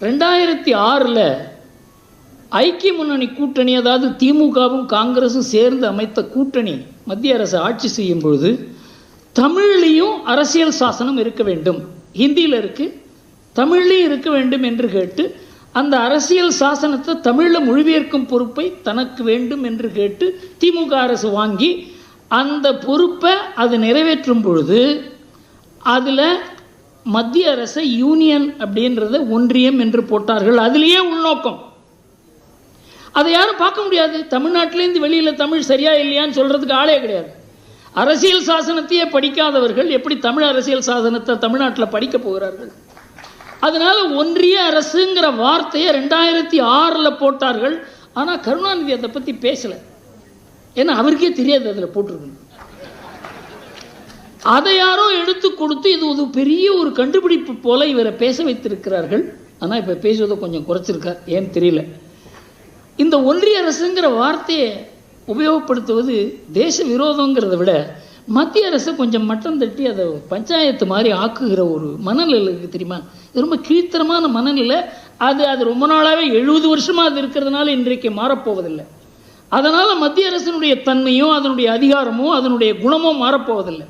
ரெண்டாயிரத்தி ஆறில் ஐக்கிய முன்னணி கூட்டணி அதாவது திமுகவும் காங்கிரஸும் சேர்ந்து அமைத்த கூட்டணி மத்திய அரசு ஆட்சி செய்யும் பொழுது தமிழ்லேயும் அரசியல் சாசனம் இருக்க வேண்டும். ஹிந்தியில் இருக்குது தமிழ்லேயும் இருக்க வேண்டும் என்று கேட்டு அந்த அரசியல் சாசனத்தை தமிழில் மொழிபெயர்க்கும் பொறுப்பை தனக்கு வேண்டும் என்று கேட்டு திமுக அரசு வாங்கி அந்த பொறுப்பை அது நிறைவேற்றும் பொழுது அதில் மத்திய அரசை யூனியன் அப்படின்றத ஒன்றியம் என்று போட்டார்கள். அதிலேயே உள்நோக்கம். அதை யாரும் பார்க்க முடியாது. தமிழ்நாட்டிலேருந்து வெளியில் தமிழ் சரியா இல்லையான்னு சொல்கிறதுக்கு ஆளே கிடையாது. அரசியல் சாசனத்தையே படிக்காதவர்கள் எப்படி தமிழ் அரசியல் சாசனத்தை தமிழ்நாட்டில் படிக்க போகிறார்கள்? அதனால ஒன்றிய அரசுங்கிற வார்த்தையை ரெண்டாயிரத்தி ஆறில் போட்டார்கள். ஆனால் கருணாநிதி அதை பற்றி பேசலை. ஏன்னா அவருக்கே தெரியாது அதில் போட்டிருக்கணும். அதை யாரோ எடுத்து கொடுத்து இது ஒரு பெரிய ஒரு கண்டுபிடிப்பு போல இவரை பேச வைத்திருக்கிறார்கள். ஆனால் இப்போ பேசுவதை கொஞ்சம் குறைச்சிருக்கார் ஏன்னு தெரியல. இந்த ஒன்றிய அரசுங்கிற வார்த்தையை உபயோகப்படுத்துவது தேச விரோதங்கிறத விட மத்திய அரசு கொஞ்சம் மட்டம் தட்டி அதை பஞ்சாயத்து மாதிரி ஆக்குகிற ஒரு மனநிலை இருக்குது தெரியுமா? இது ரொம்ப கீழ்த்தரமான மனநிலை. அது அது ரொம்ப நாளாகவே எழுபது வருஷமாக அது இருக்கிறதுனால இன்றைக்கு மாறப்போவதில்லை. அதனால் மத்திய அரசினுடைய தன்மையோ அதனுடைய அதிகாரமோ அதனுடைய குணமோ மாறப்போவதில்லை.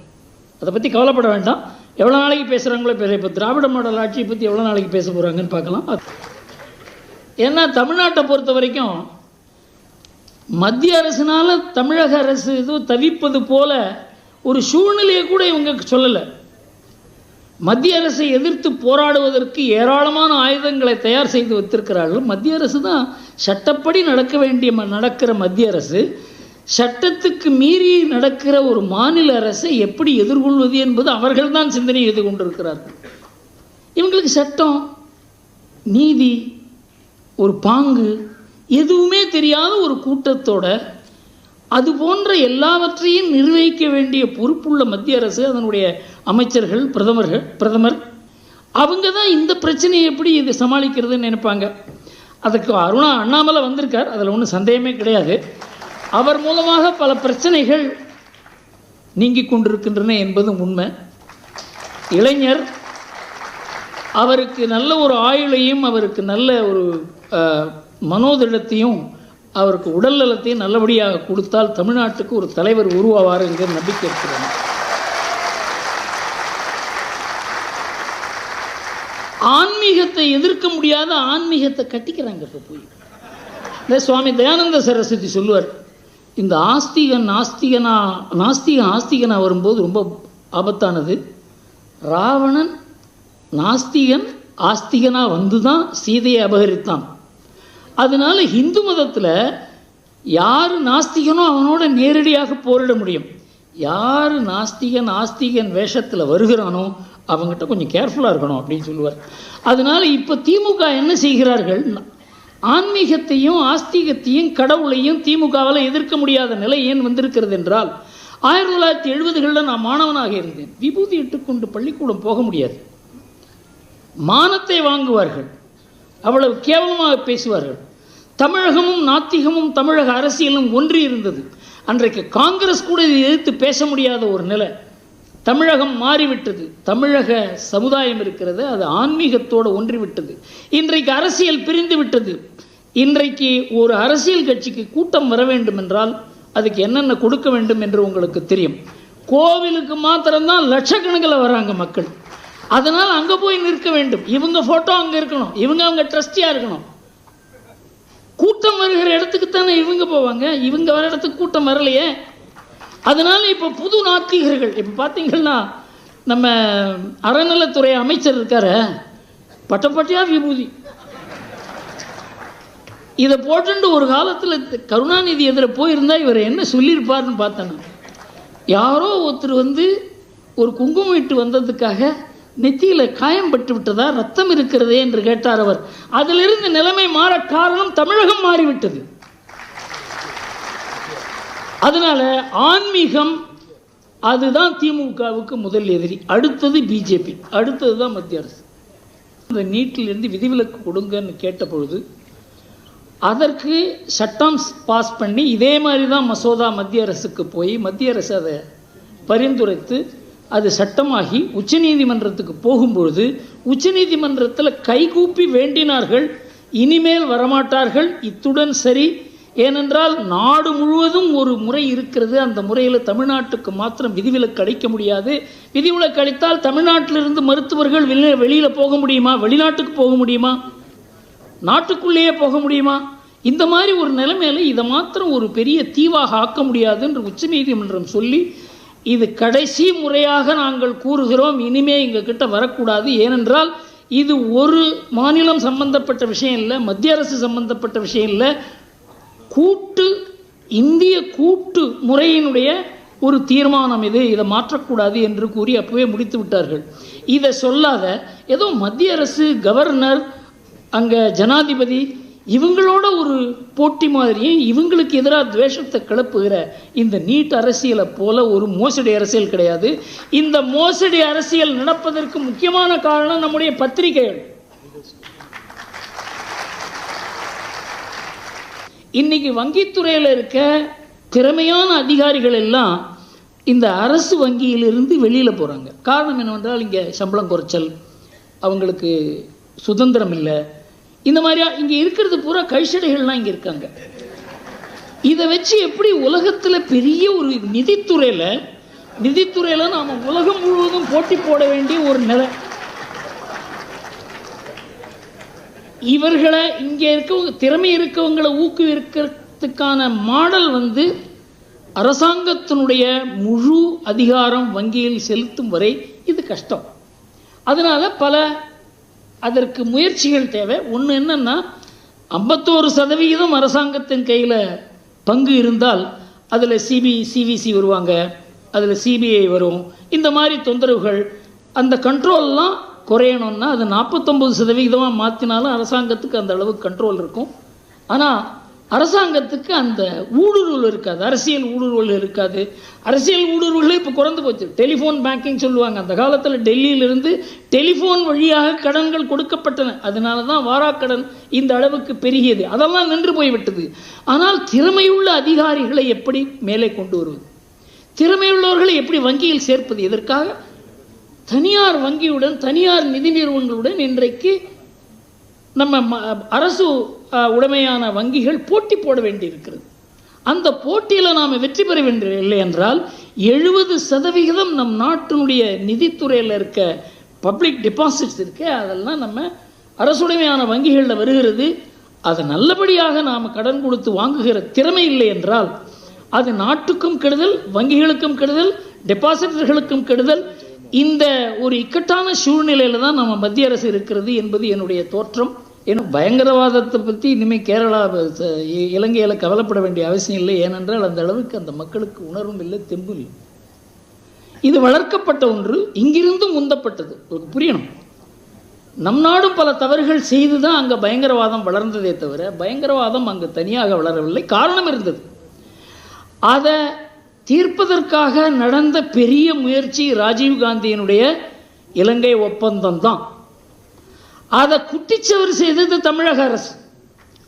அதை பற்றி கவலைப்பட வேண்டாம். எவ்வளோ நாளைக்கு பேசுகிறாங்களோ பேச இப்போ திராவிட மாடல் ஆட்சியை பற்றி எவ்வளோ நாளைக்கு பேச போகிறாங்கன்னு பார்க்கலாம். ஏன்னா தமிழ்நாட்டை பொறுத்த வரைக்கும் மத்திய அரசினால தமிழக அரசு எதுவும் தவிப்பது போல ஒரு சூழ்நிலையை கூட இவங்க சொல்லலை. மத்திய அரசை எதிர்த்து போராடுவதற்கு ஏராளமான ஆயுதங்களை தயார் செய்து வைத்திருக்கிறார்கள். மத்திய அரசு தான் சட்டப்படி நடக்க வேண்டிய ம- நடக்கிற மத்திய அரசு. சட்டத்துக்கு மீறி நடக்கிற ஒரு மாநில அரசை எப்படி எதிர்கொள்வது என்பது அவர்கள்தான் சிந்தனை செய்து கொண்டிருக்கிறார்கள். இவங்களுக்கு சட்டம் நீதி ஒரு பாங்கு எதுவுமே தெரியாத ஒரு கூட்டத்தோட அது போன்ற எல்லாவற்றையும் நிர்வகிக்க வேண்டிய பொறுப்புள்ள மத்திய அரசு அதனுடைய அமைச்சர்கள் பிரதமர்கள் பிரதமர் அவங்க தான் இந்த பிரச்சனையை எப்படி இது சமாளிக்கிறதுன்னு நினைப்பாங்க. அதுக்கு அருணா அண்ணாமலை வந்திருக்கார் அதில் ஒன்றும் சந்தேகமே கிடையாது. அவர் மூலமாக பல பிரச்சனைகள் நீங்கிக் கொண்டிருக்கின்றன என்பதும் உண்மை. இளைஞர் அவருக்கு நல்ல ஒரு ஆயுளையும் அவருக்கு நல்ல ஒரு மனோதிடத்தையும் அவருக்கு உடல் நலத்தையும் நல்லபடியாக கொடுத்தால் தமிழ்நாட்டுக்கு ஒரு தலைவர் உருவாவார் என்கிற நம்பிக்கை இருக்கிறது. ஆன்மீகத்தை எதிர்க்க முடியாத ஆன்மீகத்தை கட்டிக்கிறாங்க இப்போ போய். இந்த சுவாமி தயானந்த சரஸ்வதி சொல்லுவார் இந்த ஆஸ்திகன் நாஸ்திகனா நாஸ்திகன் ஆஸ்திகனா வரும்போது ரொம்ப ஆபத்தானது. ராவணன் நாஸ்திகன் ஆஸ்திகனாக வந்து தான் சீதையை அபகரித்தான். அதனால் ஹிந்து மதத்தில் யார் நாஸ்திகனோ அவனோட நேரடியாக போரிட முடியும். யார் நாஸ்திகன் ஆஸ்திகன் வேஷத்தில் வருகிறானோ அவங்ககிட்ட கொஞ்சம் கேர்ஃபுல்லாக இருக்கணும் அப்படின்னு சொல்லுவார். அதனால் இப்போ திமுக என்ன செய்கிறார்கள்? ஆன்மீகத்தையும் ஆஸ்திகத்தையும் கடவுளையும் திமுகவால் எதிர்க்க முடியாத நிலை ஏன் வந்திருக்கிறது என்றால் ஆயிரத்தி தொள்ளாயிரத்தி எழுபதுகளில் நான் மாணவனாக இருந்தேன். விபூதி இட்டுக்கொண்டு பள்ளிக்கூடம் போக முடியாது. மானத்தை வாங்குவார்கள். அவ்வளவு கேவலமாக பேசுவார்கள். தமிழகமும் நாத்திகமும் தமிழக அரசியலும் ஒன்றி இருந்தது. அன்றைக்கு காங்கிரஸ் கூட இதை எதிர்த்து பேச முடியாத ஒரு நிலை. தமிழகம் மாறிவிட்டது. தமிழக சமுதாயம் இருக்கிறது அது ஆன்மீகத்தோடு ஒன்றிவிட்டது. இன்றைக்கு அரசியல் பிரிந்து விட்டது. இன்றைக்கு ஒரு அரசியல் கட்சிக்கு கூட்டம் வர வேண்டும் என்றால் அதுக்கு என்னென்ன கொடுக்க வேண்டும் என்று உங்களுக்கு தெரியும். கோவிலுக்கு மாத்திரம்தான் லட்சக்கணக்கில் வராங்க மக்கள். அதனால் அங்கே போய் நிற்க வேண்டும். இவங்க ஃபோட்டோ அங்கே இருக்கணும். இவங்க அவங்க ட்ரஸ்டியாக இருக்கணும். கூட்டம் வருகிற இடத்துக்கு தானே இவங்க போவாங்க? இவங்க வர இடத்துக்கு கூட்டம் வரலையே. அதனால் இப்போ புது நாத்திகர்கள் இப்போ பார்த்தீங்கன்னா நம்ம அறநிலைத்துறை அமைச்சர் இருக்கார். பட்டப்பட்டியாக விபூதி. இதை போட்டுண்டு ஒரு காலத்தில் கருணாநிதி எதிர போயிருந்தால் இவர் என்ன சொல்லியிருப்பார்னு பார்த்தேன் யாரோ ஒருத்தர் வந்து ஒரு குங்குமம் இட்டு வந்ததுக்காக நெத்தியில் காயம் பட்டு விட்டதா ரத்தம் இருக்கிறதே என்று கேட்டார் அவர். அதிலிருந்து நிலைமை மாற காரணம் தமிழகம் மாறிவிட்டது. அதனால ஆன்மீகம் அதுதான் திமுகவுக்கு முதல் எதிரி. அடுத்தது பிஜேபி. அடுத்தது தான் மத்திய அரசு. இந்த நீட்டிலிருந்து விதிவிலக்கு கொடுங்கன்னு கேட்ட பொழுது அதற்கு சட்டம் பாஸ் பண்ணி இதே மாதிரி தான் மசோதா மத்திய அரசுக்கு போய் மத்திய அரசு அதை பரிந்துரைத்து அது சட்டமாகி உச்சநீதிமன்றத்துக்கு போகும்பொழுது உச்சநீதிமன்றத்தில் கைகூப்பி வேண்டினார்கள் இனிமேல் வரமாட்டார்கள் இத்துடன் சரி. ஏனென்றால் நாடு முழுவதும் ஒரு முறை இருக்கிறது அந்த முறையில் தமிழ்நாட்டுக்கு மாத்திரம் விதிவிலக்கு அளிக்க முடியாது. விதிவிலக்கு அளித்தால் தமிழ்நாட்டிலிருந்து மருத்துவர்கள் வெளியில் வெளியில் போக முடியுமா? வெளிநாட்டுக்கு போக முடியுமா? நாட்டுக்குள்ளேயே போக முடியுமா? இந்த மாதிரி ஒரு நிலைமையில் இதை மாத்திரம் ஒரு பெரிய தீவாக ஆக்க முடியாது என்று உச்சநீதிமன்றம் சொல்லி இது கடைசி முறையாக நாங்கள் கூறுகிறோம் இனிமே எங்கள் கிட்ட வரக்கூடாது. ஏனென்றால் இது ஒரு மாநிலம் சம்பந்தப்பட்ட விஷயம் இல்லை மத்திய அரசு சம்பந்தப்பட்ட விஷயம் இல்லை. கூட்டு இந்திய கூட்டு முறையினுடைய ஒரு தீர்மானம் இது. இதை மாற்றக்கூடாது என்று கூறி அப்பவே முடித்து விட்டார்கள் இதை சொல்லாத ஏதோ மத்திய அரசு கவர்னர் அங்கே ஜனாதிபதி இவங்களோட ஒரு போட்டி மாதிரியும் இவங்களுக்கு எதிராக துவேஷத்தை கிளப்புகிற இந்த நீட் அரசியலை போல ஒரு மோசடி அரசியல் கிடையாது. இந்த மோசடி அரசியல் நடப்பதற்கு முக்கியமான காரணம் நம்முடைய பத்திரிகைகள். இன்னைக்கு வங்கித்துறையில் இருக்க திறமையான அதிகாரிகள் எல்லாம் இந்த அரசு வங்கியிலிருந்து வெளியில் போகிறாங்க காரணம் என்னவென்றால் இங்கே சம்பளம் குறைச்சல் அவங்களுக்கு சுதந்திரம் இல்லை இந்த மாதிரியா இங்கே இருக்கிறது பூரா கைஷடைகள்லாம் இங்கே இருக்காங்க. இதை வச்சு எப்படி உலகத்தில் பெரிய ஒரு நிதித்துறையில் நிதித்துறையில் நாம் உலகம் முழுவதும் போட்டி போட வேண்டிய ஒரு நிலை. இவர்களை இங்கே இருக்கவங்க திறமை இருக்கவங்களை ஊக்குவிக்கிறதுக்கான மாடல் வந்து அரசாங்கத்தினுடைய முழு அதிகாரம் வங்கியில் செலுத்தும் வரை இது கஷ்டம். அதனால பல அதற்கு முயற்சிகள் தேவை. ஒன்று என்னென்னா ஐம்பத்தோரு சதவிகிதம் அரசாங்கத்தின் கையில் பங்கு இருந்தால் அதில் சிபி சிவிசி வருவாங்க. அதில் சிபிஐ வரும். இந்த மாதிரி தொந்தரவுகள் அந்த கண்ட்ரோல்லாம் குறையணும்னா அது நாற்பத்தொம்பது சதவிகிதமாக மாற்றினாலும் அரசாங்கத்துக்கு அந்த அளவுக்கு கண்ட்ரோல் இருக்கும். ஆனால் அரசாங்கத்துக்கு அந்த ஊடுருவல் இருக்காது. அரசியல் ஊடுருவல் இருக்காது. அரசியல் ஊடுருவலே இப்போ குறைந்து போச்சு. டெலிஃபோன் பேங்கிங் சொல்லுவாங்க. அந்த காலத்தில் டெல்லியிலிருந்து டெலிஃபோன் வழியாக கடன்கள் கொடுக்கப்பட்டன. அதனால தான் வாராக்கடன் இந்த அளவுக்கு பெருகியது. அதெல்லாம் நின்று போய்விட்டது. ஆனால் திறமையுள்ள அதிகாரிகளை எப்படி மேலே கொண்டு வருவது? திறமையுள்ளவர்களை எப்படி வங்கியில் சேர்ப்பது? எதற்காக? தனியார் வங்கியுடன் தனியார் நிதி நிறுவனங்களுடன் இன்றைக்கு நம்ம ம- அரசு உடைமையான வங்கிகள் போட்டி போட வேண்டியிருக்கிறது. அந்த போட்டியில் நாம் வெற்றி பெற வேண்டிய என்றால் எழுபது சதவிகிதம் நம் நாட்டினுடைய நிதித்துறையில் இருக்க பப்ளிக் டிபாசிட்ஸ் இருக்கு அதெல்லாம் நம்ம அரசுடைமையான வங்கிகளில் வருகிறது. அதை நல்லபடியாக நாம் கடன் கொடுத்து வாங்குகிற திறமை இல்லை என்றால் அது நாட்டுக்கும் கெடுதல் வங்கிகளுக்கும் கெடுதல் டெபாசிட்டர்களுக்கும் கெடுதல். இந்த ஒரு இக்கட்டான சூழ்நிலையில் தான் நம்ம மத்திய அரசு இருக்கிறது என்பது என்னுடைய தோற்றம். ஏன்னா பயங்கரவாதத்தை பற்றி இனிமேல் கேரளா ச- கவலைப்பட வேண்டிய அவசியம் இல்லை. ஏனென்றால் அந்த அளவுக்கு அந்த மக்களுக்கு உணர்வும் இல்லை தெம்பும் இல்லை. இது வளர்க்கப்பட்ட ஒன்று இங்கிருந்தும் உந்தப்பட்டது. உங்களுக்கு புரியணும்? நம் நாடும் பல தவறுகள் செய்து தான் அங்கே பயங்கரவாதம் வளர்ந்ததே தவிர பயங்கரவாதம் அங்கே தனியாக வளரவில்லை. காரணம் இருந்தது. அதை தீர்ப்பதற்காக நடந்த பெரிய முயற்சி ராஜீவ் காந்தியினுடைய இலங்கை ஒப்பந்தம் தான் அதை குட்டிச்சவர் செய்தது தமிழக அரசு.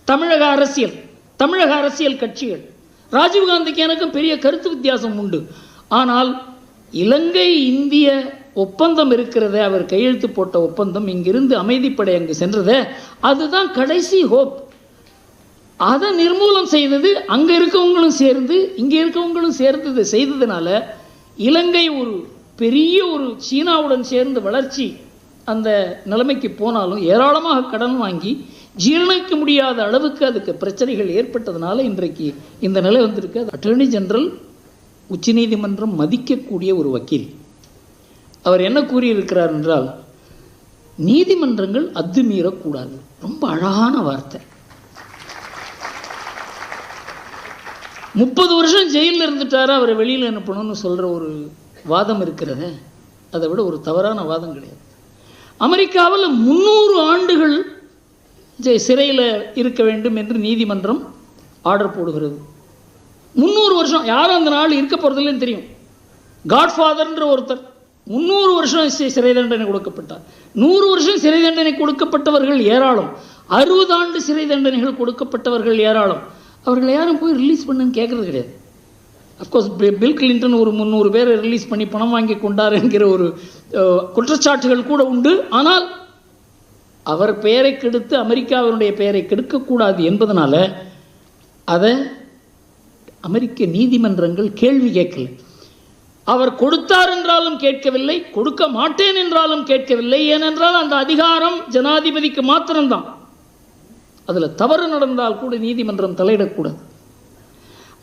தமிழக அரசியல் தமிழக அரசியல் கட்சிகள். ராஜீவ்காந்திக்கு எனக்கும் பெரிய கருத்து வித்தியாசம் உண்டு. ஆனால் இலங்கை இந்திய ஒப்பந்தம் இருக்கிறத அவர் கையெழுத்து போட்ட ஒப்பந்தம் இங்கிருந்து அமைதிப்படை அங்கு சென்றதே அதுதான் கடைசி ஹோப். அதை நிர்மூலம் செய்தது அங்கே இருக்கவங்களும் சேர்ந்து இங்கே இருக்கவங்களும் சேர்ந்து செய்ததுனால இலங்கை ஒரு பெரிய ஒரு சீனாவுடன் சேர்ந்து வளர்ச்சி அந்த நிலைமைக்கு போனாலும் ஏராளமாக கடன் வாங்கி ஜீரணிக்க முடியாத அளவுக்கு அதுக்கு பிரச்சனைகள் ஏற்பட்டதுனால இன்றைக்கு இந்த நிலை வந்திருக்கு. அட்டர்னி ஜெனரல் உச்சநீதிமன்றம் மதிக்கக்கூடிய ஒரு வக்கீல். அவர் என்ன கூறியிருக்கிறார் என்றால் நீதிமன்றங்கள் அத்துமீறக்கூடாது. ரொம்ப அழகான வார்த்தை. முப்பது வருஷம் ஜெயிலில் இருந்துட்டாரா அவரை வெளியில் அனுப்பணும்னு சொல்கிற ஒரு வாதம் இருக்கிறத. அதை விட ஒரு தவறான வாதம் கிடையாது. அமெரிக்காவில் முந்நூறு ஆண்டுகள் சிறையில் இருக்க வேண்டும் என்று நீதிமன்றம் ஆர்டர் போடுகிறது. முந்நூறு வருஷம் யாரும் அந்த நாள் இருக்க போகிறதில்லன்னு தெரியும். காட்ஃபாதர்ன்ற ஒருத்தர் முந்நூறு வருஷம் சிறை தண்டனை கொடுக்கப்பட்டார். நூறு வருஷம் சிறை தண்டனை கொடுக்கப்பட்டவர்கள் ஏராளம். அறுபது ஆண்டு சிறை தண்டனைகள் கொடுக்கப்பட்டவர்கள் ஏராளம். அவர்களை யாரும் போய் ரிலீஸ் பண்ணுன்னு கேட்கறது கிடையாது. அஃப்கோர்ஸ் பில் கிளின்டன் ஒரு முந்நூறு பேரை ரிலீஸ் பண்ணி பணம் வாங்கி கொண்டார் என்கிற ஒரு குற்றச்சாட்டுகள் கூட உண்டு. ஆனால் அவர் பெயரை கெடுத்து அமெரிக்காவினுடைய பெயரை கெடுக்கக்கூடாது என்பதனால அதை அமெரிக்க நீதிமன்றங்கள் கேள்வி கேட்கல. அவர் கொடுத்தார் என்றாலும் கேட்கவில்லை கொடுக்க மாட்டேன் என்றாலும் கேட்கவில்லை. ஏனென்றால் அந்த அதிகாரம் ஜனாதிபதிக்கு மாத்திரம்தான். அதில் தவறு நடந்தால் கூட நீதிமன்றம் தலையிடக்கூடாது.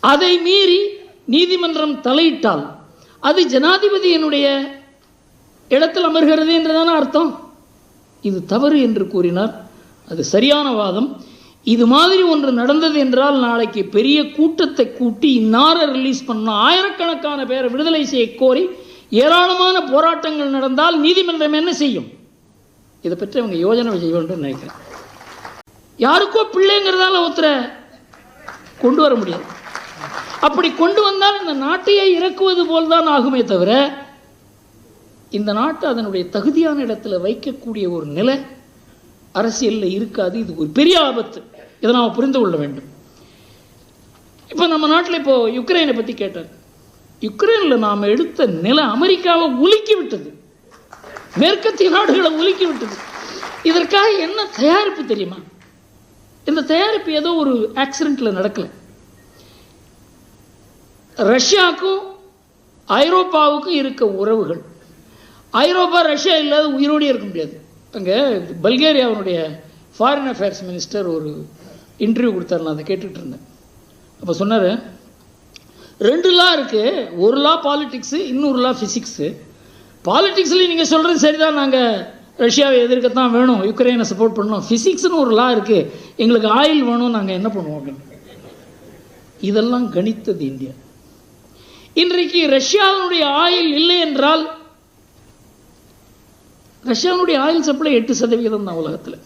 அதை மீறி நீதிமன்றம் தலையிட்டால் அது ஜனாதிபதியினுடைய இடத்தில் அமர்கிறது என்றுதானே அர்த்தம்? இது தவறு என்று கூறினார். அது சரியான வாதம். இது மாதிரி ஒன்று நடந்தது என்றால் நாளைக்கு பெரிய கூட்டத்தை கூட்டி இன்னாரை ரிலீஸ் பண்ண ஆயிரக்கணக்கான பேரை விடுதலை செய்ய கோரி ஏராளமான போராட்டங்கள் நடந்தால் நீதிமன்றம் என்ன செய்யும்? இதை பற்றி அவங்க யோஜனை செய்ய வேண்டும் நினைக்கிறேன். யாருக்கோ பிள்ளைங்கிறதால ஒருத்தரை கொண்டு வர முடியாது அப்படி கொண்டு வந்தால் இந்த நாட்டையே இறக்குவது போல்தான் ஆகுமே தவிர இந்த நாட்டை அதனுடைய தகுதியான இடத்துல வைக்கக்கூடிய ஒரு நிலை அரசியலில் இருக்காது. இது ஒரு பெரிய ஆபத்து. இதை நாம் புரிந்து கொள்ள வேண்டும். இப்போ நம்ம நாட்டில் இப்போ யுக்ரைனை பற்றி கேட்டார் யுக்ரைனில் நாம் எடுத்த நிலை அமெரிக்காவை உலுக்கி விட்டது. மேற்கத்திய நாடுகளை உலுக்கி விட்டது. இதற்காக என்ன தயாரிப்பு தெரியுமா? இந்த தயாரிப்பு ஏதோ ஒரு ஆக்சிடென்ட்ல நடக்கல. ரஷ்யாவுக்கும் ஐரோப்பாவுக்கும் இருக்க உறவுகள். ஐரோப்பா ரஷ்யா இல்லாத உயிரோடே இருக்க முடியாது. அங்கே பல்கேரியாவுடைய ஃபாரின் அஃபேர்ஸ் மினிஸ்டர் ஒரு இன்டர்வியூ கொடுத்தாரு நான் அதை கேட்டுட்டு இருந்தேன். அப்போ சொன்னார் ரெண்டு லா இருக்குது ஒரு லா பாலிட்டிக்ஸு இன்னொரு லா ஃபிசிக்ஸு பாலிட்டிக்ஸ்லேயும் நீங்கள் சொல்கிறது சரிதான். நாங்கள் ரஷ்யாவை எதிர்க்கத்தான் வேணும். யுக்ரைனை சப்போர்ட் பண்ணணும். ஃபிசிக்ஸ்னு ஒரு லா இருக்குது எங்களுக்கு ஆயில் வேணும். நாங்கள் என்ன பண்ணுவோம்? அப்படின்னு. இதெல்லாம் கணித்தது இந்தியா. இன்றைக்கு ரஷ்யாவினுடைய ஆயில் இல்லை என்றால் ரஷ்யாவுடைய ஆயில் சப்ளை எட்டு சதவிகிதம் தான் உலகத்தில்.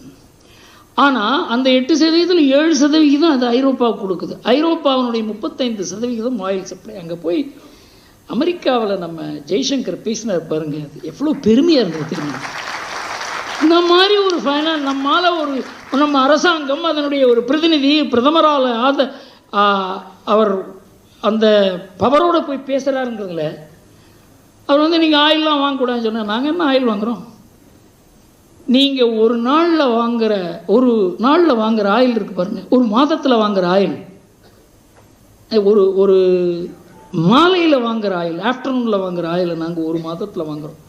ஆனால் அந்த எட்டு சதவீதத்தில் ஏழு சதவிகிதம் அது ஐரோப்பாவுக்கு கொடுக்குது. ஐரோப்பாவினுடைய முப்பத்தைந்து சதவிகிதம் ஆயில் சப்ளை. அங்கே போய் அமெரிக்காவில் நம்ம ஜெய்சங்கர் பேசினார் பாருங்க அது எவ்வளோ பெருமையாக இருந்தது தெரியுமா? இந்த மாதிரி ஒரு ஃபைனான் நம்மால் ஒரு நம்ம அரசாங்கம் அதனுடைய ஒரு பிரதிநிதி பிரதமரால் ஆத அவர் அந்த பவரோடு போய் பேசுகிறாருங்கிறதுல அவர் வந்து நீங்கள் ஆயிலெலாம் வாங்கக்கூடாதுன்னு சொன்னால் நாங்கள் என்ன ஆயில் வாங்குறோம்? நீங்கள் ஒரு நாளில் வாங்குற ஒரு நாளில் வாங்குகிற ஆயில் இருக்கு பாருங்கள் ஒரு மாதத்தில் வாங்குகிற ஆயில். ஒரு ஒரு மாலையில் வாங்குகிற ஆயில் ஆஃப்டர்நூனில் வாங்குகிற ஆயிலை நாங்கள் ஒரு மாதத்தில் வாங்குறோம்.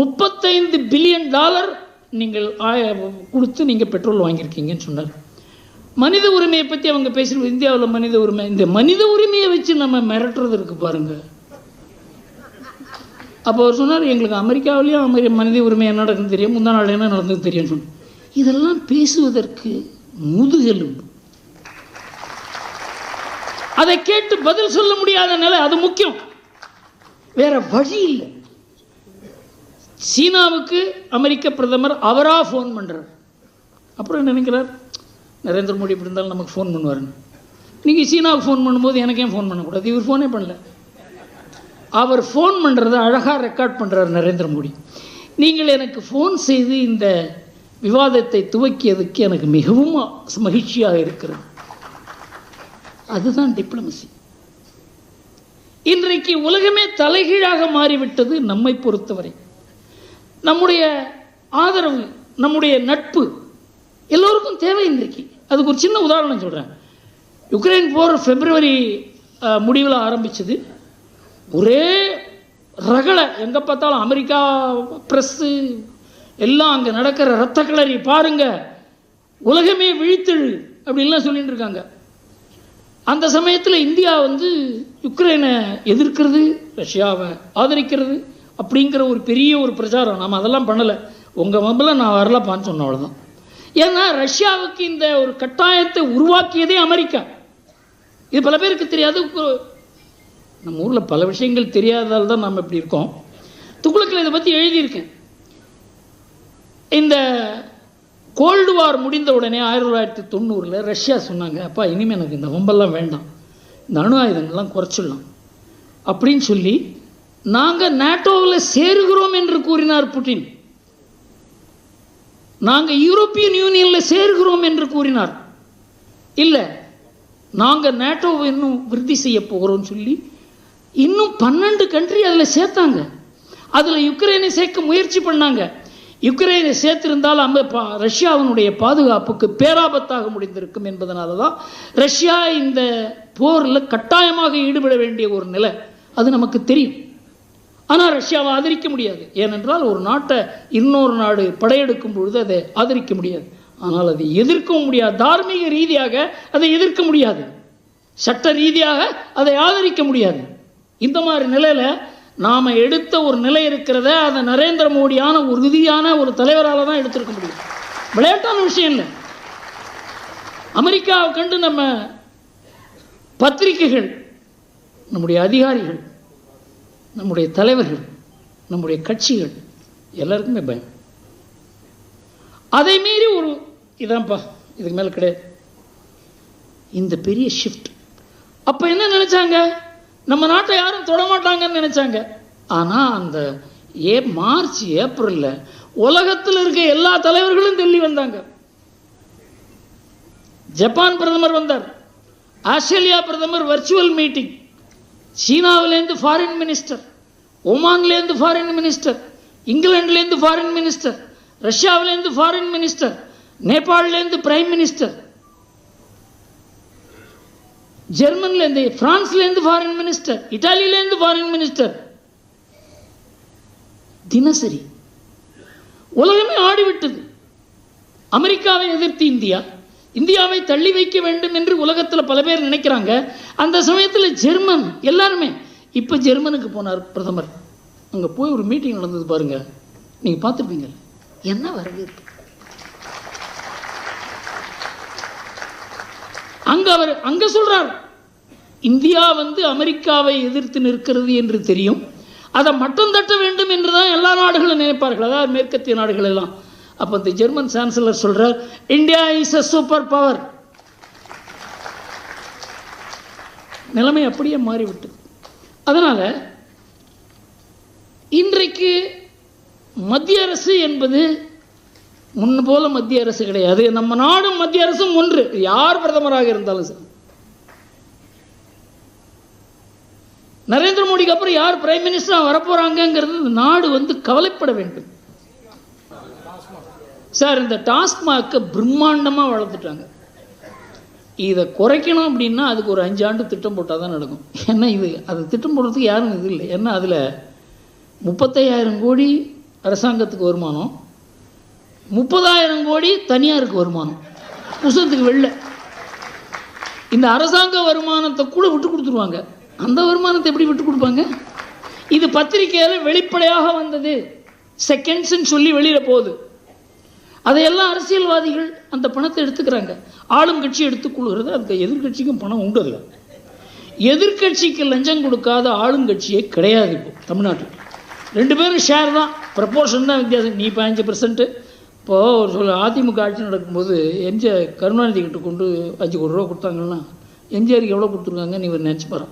முப்பத்தைந்து பில்லியன் டாலர் நீங்கள் ஆய கொடுத்து நீங்கள் பெட்ரோல் வாங்கியிருக்கீங்கன்னு சொன்னார். மனித உரிமையை பற்றி அவங்க பேசுகிற இந்தியாவில் மனித உரிமை இந்த மனித உரிமையை வச்சு நம்ம மிரட்டுறது இருக்குது பாருங்க. அப்போ அவர் சொன்னார் எங்களுக்கு அமெரிக்காவிலேயும் அமெரி மனித உரிமை என்ன நடக்குதுன்னு தெரியும் முந்தா நாள் என்ன நடந்தது தெரியும்னு சொன்னோம் இதெல்லாம் பேசுவதற்கு முதுகெலும்பு அதை கேட்டு பதில் சொல்ல முடியாத நிலை அது முக்கியம். வேற வழி இல்லை. சீனாவுக்கு அமெரிக்க பிரதமர் அவரா ஃபோன் பண்ணுறார் அப்புறம் என்ன நினைக்கிறார்? நரேந்திர மோடி இப்படி இருந்தாலும் நமக்கு ஃபோன் பண்ணுவாருன்னு. நீங்கள் சீனாவுக்கு ஃபோன் பண்ணும்போது எனக்கு ஏன் ஃபோன் பண்ணக்கூடாது? இவர் ஃபோனே பண்ணல. அவர் ஃபோன் பண்ணுறத அழகாக ரெக்கார்ட் பண்ணுறார் நரேந்திர மோடி. நீங்கள் எனக்கு ஃபோன் செய்து இந்த விவாதத்தை துவக்கியதுக்கு எனக்கு மிகவும் மகிழ்ச்சியாக இருக்கிறது. அதுதான் டிப்ளமசி இன்றைக்கு உலகமே தலைகீழாக மாறிவிட்டது நம்மை பொறுத்தவரை. நம்முடைய ஆதரவு நம்முடைய நட்பு எல்லோருக்கும் தேவை இன்றைக்கு. அதுக்கு ஒரு சின்ன உதாரணம் சொல்கிறேன் யுக்ரைன் போர் பிப்ரவரி முடிவில் ஆரம்பிச்சது. ஒரே ரகளை எங்கே பார்த்தாலும் அமெரிக்கா ப்ரெஸ்ஸு எல்லாம் அங்கே நடக்கிற ரத்த கிளறி பாருங்கள் உலகமே விழித்தெழு அப்படின்லாம் சொல்லிட்டு இருக்காங்க. அந்த சமயத்தில் இந்தியா வந்து யுக்ரைனை எதிர்க்கிறது ரஷ்யாவை ஆதரிக்கிறது அப்படிங்கிற ஒரு பெரிய ஒரு பிரச்சாரம். நாம் அதெல்லாம் பண்ணலை. உங்கள் மம்பில் நான் வரலப்பான்னு சொன்ன அவ்வளோதான் ஏன்னா ரஷ்யாவுக்கு இந்த ஒரு கட்டாயத்தை உருவாக்கியதே அமெரிக்கா. இது பல பேருக்கு தெரியாது. நம்ம ஊரில் பல விஷயங்கள் தெரியாததால் தான் நம்ம இப்படி இருக்கோம். துக்குளக்கில் இதை பற்றி எழுதியிருக்கேன். இந்த கோல்டு வார் முடிந்த உடனே ஆயிரத்தி தொள்ளாயிரத்தி தொண்ணூறில் ரஷ்யா சொன்னாங்க அப்பா இனிமேல் எனக்கு இந்த வம்பெல்லாம் வேண்டாம். இந்த அணு ஆயுதங்கள்லாம் குறைச்சிடலாம். அப்படின்னு சொல்லி நாங்கள் நேட்டோவில் சேருகிறோம் என்று கூறினார் புட்டின். நாங்கள் யூரோப்பியன் யூனியனில் சேர்கிறோம் என்று கூறினார். இல்லை நாங்கள் நேட்டோவை இன்னும் விருத்தி செய்ய போகிறோம்னு சொல்லி இன்னும் பன்னெண்டு கண்ட்ரி அதில் சேர்த்தாங்க. அதில் யுக்ரைனை சேர்க்க முயற்சி பண்ணாங்க. யுக்ரைனை சேர்த்திருந்தால் அம்ப பா- ரஷ்யாவினுடைய பாதுகாப்புக்கு பேராபத்தாக முடிந்திருக்கும் என்பதனால தான் ரஷ்யா இந்த போரில் கட்டாயமாக ஈடுபட வேண்டிய ஒரு நிலை. அது நமக்கு தெரியும். ஆனால் ரஷ்யாவை ஆதரிக்க முடியாது. ஏனென்றால் ஒரு நாட்டை இன்னொரு நாடு படையெடுக்கும் பொழுது அதை ஆதரிக்க முடியாது. ஆனால் அதை எதிர்க்கவும் முடியாது. தார்மீக ரீதியாக அதை எதிர்க்க முடியாது. சட்ட ரீதியாக அதை ஆதரிக்க முடியாது. இந்த மாதிரி நிலையில் நாம் எடுத்த ஒரு நிலை இருக்கிறத அதை நரேந்திர மோடியான உறுதியான ஒரு தலைவரால் தான் எடுத்திருக்க முடியும். விளையாட்டான விஷயம் இல்லை. அமெரிக்காவை கண்டு நம்ம பத்திரிகைகள் நம்முடைய அதிகாரிகள் நம்முடைய தலைவர்கள் நம்முடைய கட்சிகள் எல்லாருக்குமே பயம். அதை மீறி ஒரு இதான்ப்பா இதுக்கு மேலே கிடையாது. இந்த பெரிய ஷிஃப்ட் அப்போ என்ன நினைச்சாங்க? நம்ம நாட்டை யாரும் தொட மாட்டாங்கன்னு நினைச்சாங்க. ஆனால் அந்த ஏ மார்ச் ஏப்ரலில் உலகத்தில் இருக்க எல்லா தலைவர்களும் டெல்லி வந்தாங்க. ஜப்பான் பிரதமர் வந்தார். ஆஸ்திரேலியா பிரதமர் வர்ச்சுவல் மீட்டிங் சீனாவிலேருந்து ஃபாரின் மினிஸ்டர் ஒமான்லேருந்து ஃபாரின் மினிஸ்டர் இங்கிலாந்துலேருந்து ஃபாரின் மினிஸ்டர் ரஷ்யாவிலேருந்து ஃபாரின் மினிஸ்டர் நேபாளிலேருந்து பிரைம் மினிஸ்டர் ஜெர்மன்லேருந்து பிரான்ஸ்லேருந்து ஃபாரின் மினிஸ்டர் இட்டாலியிலேருந்து ஃபாரின் மினிஸ்டர் தினசரி. உலகமே ஆடிவிட்டது. அமெரிக்காவை எதிர்த்து இந்தியா. இந்தியாவை தள்ளி வைக்க வேண்டும் என்று உலகத்தில் பல பேர் நினைக்கிறாங்க. அந்த சமயத்தில் ஜெர்மன் எல்லாருமே இப்போ ஜெர்மனுக்கு போனார் பிரதமர். அங்கே போய் ஒரு மீட்டிங் நடந்தது பாருங்க. நீங்கள் பார்த்துருப்பீங்க. என்ன வரவேற்பு? அங்க அவர் அங்க சொல்றார் இந்தியா வந்து அமெரிக்காவை எதிர்த்து நிற்கிறது என்று தெரியும். அதை மட்டம் தட்ட வேண்டும் என்று தான் எல்லா நாடுகளும் நினைப்பார்கள். அதாவது மேற்கத்திய நாடுகள் எல்லாம். அப்போ இந்த ஜெர்மன் சான்சலர் சொல்கிறார் India is a super power நிலைமை அப்படியே மாறிவிட்டது அதனால் இன்றைக்கு மத்திய அரசு என்பது முன்ன போல மத்திய அரசு கிடையாது. நம்ம நாடும் மத்திய அரசும் ஒன்று. யார் பிரதமராக இருந்தாலும் சரி. நரேந்திர மோடிக்கு அப்புறம் யார் பிரைம் மினிஸ்டராக வரப்போறாங்கங்கிறது நாடு வந்து கவலைப்பட வேண்டும். சார் இந்த டாஸ்மாக்கை பிரம்மாண்டமாக வளர்த்துட்டாங்க. இதை குறைக்கணும் அப்படின்னா அதுக்கு ஒரு அஞ்சு ஆண்டு திட்டம் போட்டால் தான் நடக்கும். ஏன்னா இது அது திட்டம் போடுறதுக்கு யாரும் இது இல்லை. ஏன்னா அதில் முப்பத்தையாயிரம் கோடி அரசாங்கத்துக்கு வருமானம். முப்பதாயிரம் கோடி தனியாருக்கு வருமானம். புசத்துக்கு வெளில. இந்த அரசாங்க வருமானத்தை கூட விட்டு கொடுத்துருவாங்க. அந்த வருமானத்தை எப்படி விட்டு கொடுப்பாங்க? இது பத்திரிகையில் வெளிப்படையாக வந்தது. செகண்ட்ஸ்ன்னு சொல்லி வெளியில் போகுது. அதையெல்லாம் அரசியல்வாதிகள் அந்த பணத்தை எடுத்துக்கிறாங்க. ஆளும் கட்சி எடுத்துக்கொள்கிறது அதுக்கு எதிர்க்கட்சிக்கும் பணம் உண்டு அதில். எதிர்க்கட்சிக்கு லஞ்சம் கொடுக்காத ஆளுங்கட்சியே கிடையாது இப்போ தமிழ்நாட்டில். ரெண்டு பேரும் ஷேர் தான். ப்ரப்போர்ஷன் தான் வித்தியாசம். நீ பதினஞ்சு பர்சன்ட்டு இப்போது ஒரு சொல்ல அதிமுக ஆட்சி நடக்கும்போது எம்ஜிஆர் கருணாநிதி கிட்ட கொண்டு அஞ்சு கோடி ரூபா கொடுத்தாங்கன்னா எம்ஜிஆருக்கு எவ்வளோ கொடுத்துருக்காங்க நீ ஒரு நினச்சி பாரு.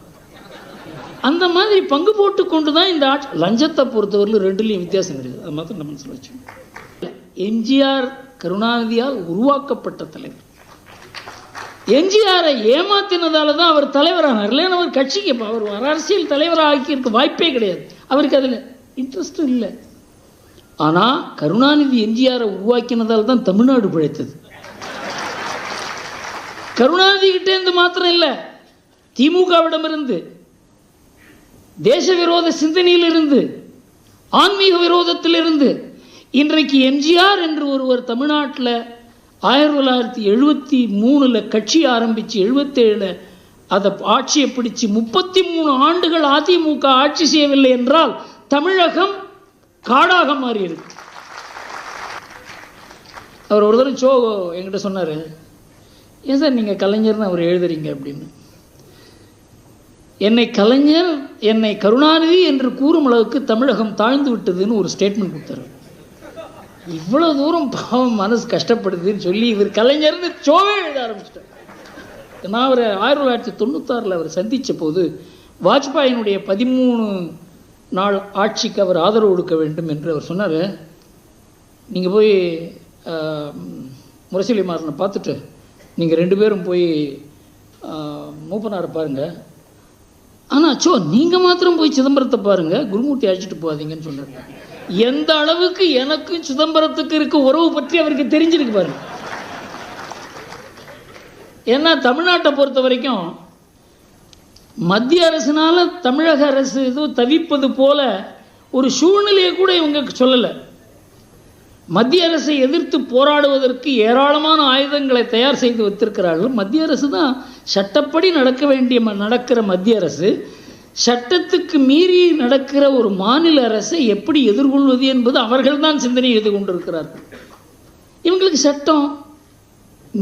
அந்த மாதிரி பங்கு போட்டு கொண்டு தான் இந்த ஆட்சி லஞ்சத்தை பொறுத்தவரையிலும் ரெண்டுலேயும் வித்தியாசம் கிடையாது. அது மாத்திரம் நம்ம மனசில் வச்சு எம்ஜிஆர் கருணாநிதியால் உருவாக்கப்பட்ட தலைவர். எம்ஜிஆரை ஏமாத்தினதால தான் அவர் தலைவரானார். இல்லைன்னு அவர் கட்சிக்கு அவர் அரசியல் தலைவராக ஆக்கியிருக்க வாய்ப்பே கிடையாது. அவருக்கு அதில் இன்ட்ரெஸ்ட்டும் இல்லை. ஆனால் கருணாநிதி எம்ஜிஆரை உருவாக்கினதால் தான் தமிழ்நாடு பிழைத்தது. கருணாநிதி கிட்டேருந்து மாத்திரம் இல்லை திமுகவிடமிருந்து தேச விரோத சிந்தனையிலிருந்து ஆன்மீக விரோதத்திலிருந்து இன்றைக்கு எம்ஜிஆர் என்று ஒருவர் தமிழ்நாட்டில் ஆயிரத்தி தொள்ளாயிரத்தி எழுபத்தி மூணில் கட்சி ஆரம்பித்து எழுபத்தேழில் அதை ஆட்சியை பிடிச்சு முப்பத்தி மூணு ஆண்டுகள் அதிமுக ஆட்சி செய்யவில்லை என்றால் தமிழகம் காடாக மாறியிருக்கு. அவர் ஒரு தடவை சோ என்கிட்ட சொன்னார் ஏன் சார் நீங்கள் கலைஞர்னு அவர் எழுதுறீங்க? அப்படின்னு. என்னை கலைஞர் என்னை கருணாநிதி என்று கூறும் அளவுக்கு தமிழகம் தாழ்ந்து விட்டதுன்னு ஒரு ஸ்டேட்மெண்ட் கொடுத்தாரு. இவ்வளோ தூரம் பாவம் மனசு கஷ்டப்படுதுன்னு சொல்லி இவர் கலைஞர்னு சோவே எழுத ஆரம்பிச்சிட்டார். நான் அவர் ஆயிரத்தி தொள்ளாயிரத்தி தொண்ணூத்தாறில் அவர் சந்தித்த போது வாஜ்பாயினுடைய பதிமூணு நாள் ஆட்சிக்கு அவர் ஆதரவு கொடுக்க வேண்டும் என்று அவர் சொன்னார். நீங்கள் போய் முரசொலி மாறனை பார்த்துட்டு நீங்கள் ரெண்டு பேரும் போய் மூப்பனார மூப்பனாரை பாருங்கள் ஆனால் சோ நீங்கள் மாத்திரம் போய் சிதம்பரத்தை பாருங்கள் குருமூர்த்தி அழைச்சிட்டு போகாதீங்கன்னு சொன்னார். எந்த அளவுக்கு எனக்கும் சிதம்பரத்துக்கு இருக்க உறவு பற்றி அவருக்கு தெரிஞ்சிருக்கு பாருங்க ஏன்னா தமிழ்நாட்டை பொறுத்த வரைக்கும் மத்திய அரசினால தமிழக அரசு ஏதோ தவிப்பது போல ஒரு சூழ்நிலையை கூட இவங்க சொல்லலை. மத்திய அரசை எதிர்த்து போராடுவதற்கு ஏராளமான ஆயுதங்களை தயார் செய்து வைத்திருக்கிறார்கள். மத்திய அரசு தான் சட்டப்படி நடக்க வேண்டிய ம- நடக்கிற மத்திய அரசு. சட்டத்துக்கு மீறி நடக்கிற ஒரு மாநில அரசை எப்படி எதிர்கொள்வது என்பது அவர்கள்தான் சிந்தனை எழுதி கொண்டிருக்கிறார்கள். இவங்களுக்கு சட்டம்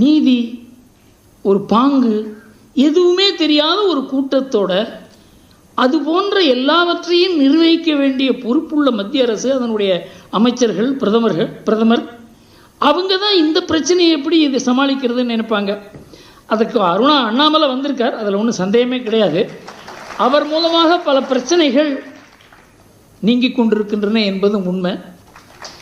நீதி ஒரு பாங்கு எதுவுமே தெரியாத ஒரு கூட்டத்தோட அது போன்ற எல்லாவற்றையும் நிர்வகிக்க வேண்டிய பொறுப்புள்ள மத்திய அரசு அதனுடைய அமைச்சர்கள் பிரதமர்கள் பிரதமர் அவங்க தான் இந்த பிரச்சனையை எப்படி இது சமாளிக்கிறதுன்னு நினைப்பாங்க. அதுக்கு அருணா அண்ணாமலை வந்திருக்கார் அதில் ஒன்றும் சந்தேகமே கிடையாது. அவர் மூலமாக பல பிரச்சனைகள் நீங்கிக் கொண்டிருக்கின்றன என்பதும் உண்மை.